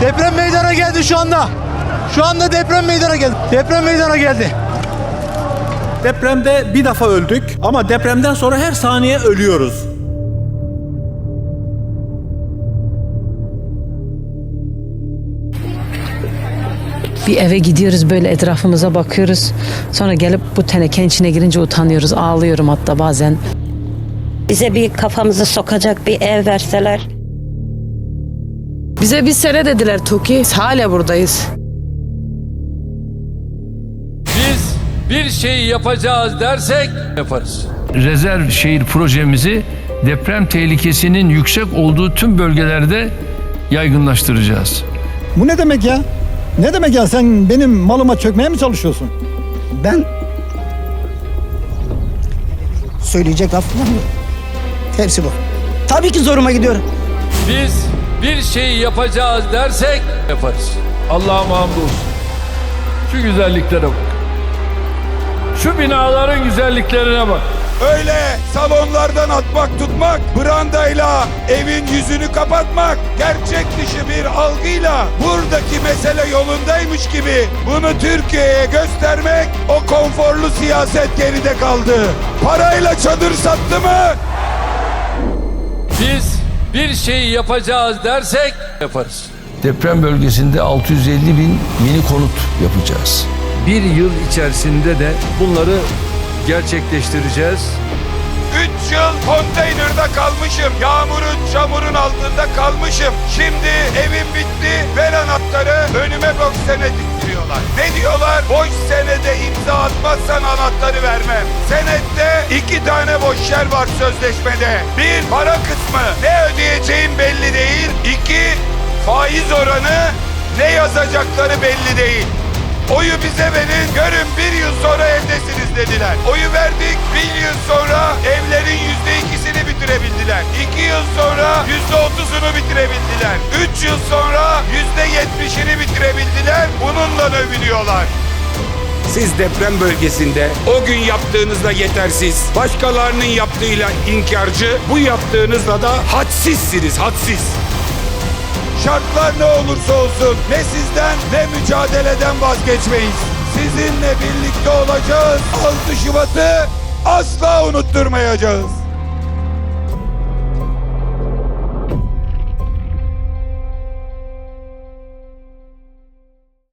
Deprem meydana geldi şu anda. Şu anda deprem meydana geldi. Deprem meydana geldi. Depremde bir defa öldük ama depremden sonra her saniye ölüyoruz. Bir eve gidiyoruz böyle etrafımıza bakıyoruz. Sonra gelip bu tenekenin içine girince utanıyoruz. Ağlıyorum hatta bazen. Bize bir kafamızı sokacak bir ev verseler. Bize bir sene dediler Toki. Hala buradayız. Biz bir şey yapacağız dersek yaparız. rezerv şehir projemizi deprem tehlikesinin yüksek olduğu tüm bölgelerde yaygınlaştıracağız. Bu ne demek ya? Ne demek ya sen benim malıma çökmeye mi çalışıyorsun? Ben söyleyecek laf bulamıyorum. Hepsi bu. Tabii ki zoruma gidiyor. Biz bir şey yapacağız dersek yaparız. Allah'a hamdolsun. Şu güzelliklere bak. Şu binaların güzelliklerine bak. Öyle salonlardan atmak tutmak, brandayla evin yüzünü kapatmak, gerçek dışı bir algıyla buradaki mesele yolundaymış gibi bunu Türkiye'ye göstermek o konforlu siyaset geride kaldı. Parayla çadır sattı mı? Biz bir şey yapacağız dersek yaparız. Deprem bölgesinde 650 bin yeni konut yapacağız. Bir yıl içerisinde de bunları gerçekleştireceğiz. Üç yıl konteynerde kalmışım. Yağmurun, çamurun altında kalmışım. Şimdi evim bitti. Ver anahtarı. Önüme boş senet diktiriyorlar. Ne diyorlar? Boş senede imza atmazsan anahtarı vermem. Senette iki tane boş yer var sözleşmede. Bir, para kısmı. Ne ödeyeceğim belli değil. İki, faiz oranı. Ne yazacakları belli değil. Oyu bize verin, görün bir yıl sonra evdesiniz dediler. Oyu verdik, bir yıl sonra evlerin yüzde ikisini bitirebildiler. İki yıl sonra yüzde otuzunu bitirebildiler. Üç yıl sonra yüzde yetmişini bitirebildiler. Bununla övünüyorlar. Siz deprem bölgesinde o gün yaptığınızda yetersiz, başkalarının yaptığıyla inkarcı, bu yaptığınızla da hadsizsiniz, hadsiz. Şartlar ne olursa olsun ne sizden ne mücadeleden vazgeçmeyiz. Sizinle birlikte olacağız. 6 Şubat'ı asla unutturmayacağız.